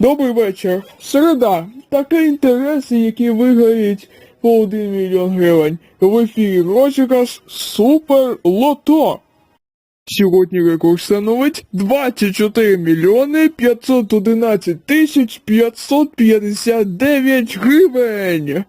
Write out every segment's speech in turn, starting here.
Добрий вечір. Середа. Такий інтерес, який виграють по 1 мільйон гривень. В ефірі розіграш Супер Лото. Сьогодні рекорд становить 24 мільйони 511 тисяч 559 гривень.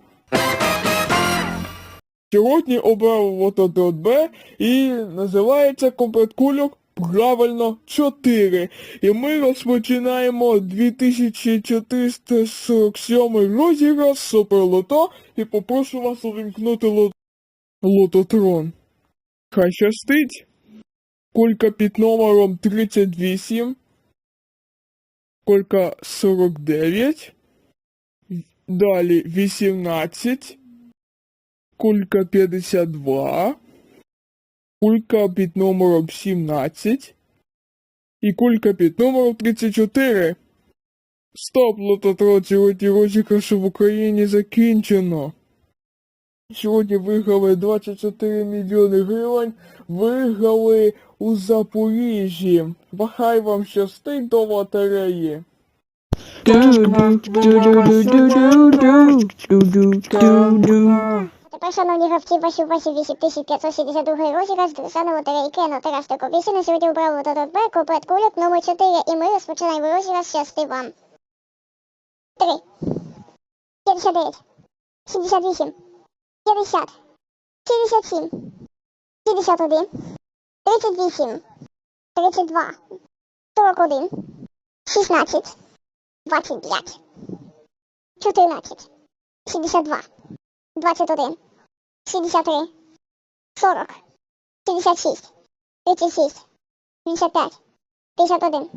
Сьогодні обрав лото дрот Б і називається комплект кульок правильно 4. І ми розпочинаємо 2447 розіграш суперлото і попрошу вас увімкнути ло... лототрон. Хай щастить. Кулька під номером 38. Кулька 49. Далі 18. Кулька 52. Кулька під номером 17. І кулька під номером 34. Стоп, лототрон, сьогодні розіграш в Україні закінчено. Сьогодні виграли 24 мільйони гривень, виграли у Запоріжжі. Бахай вам щастить до лотереї. Тепер, шановні гравці, ваші ваші 8562 розіграш з державної лотереї Кено Тарас Токобісі на сьогодні обрав лототот Б, комплект кульок номер 4, і ми розпочинаємо розіграш щасти вам. 3, 59, 78, 50, 67, 61, 38, 32, 41, 16, 25, 14, 62, 21, 63, 40, 56, 36, 55, 51.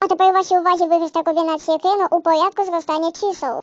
А тепер у вашій увазі виграшна комбінація кено у порядку зростання чисел.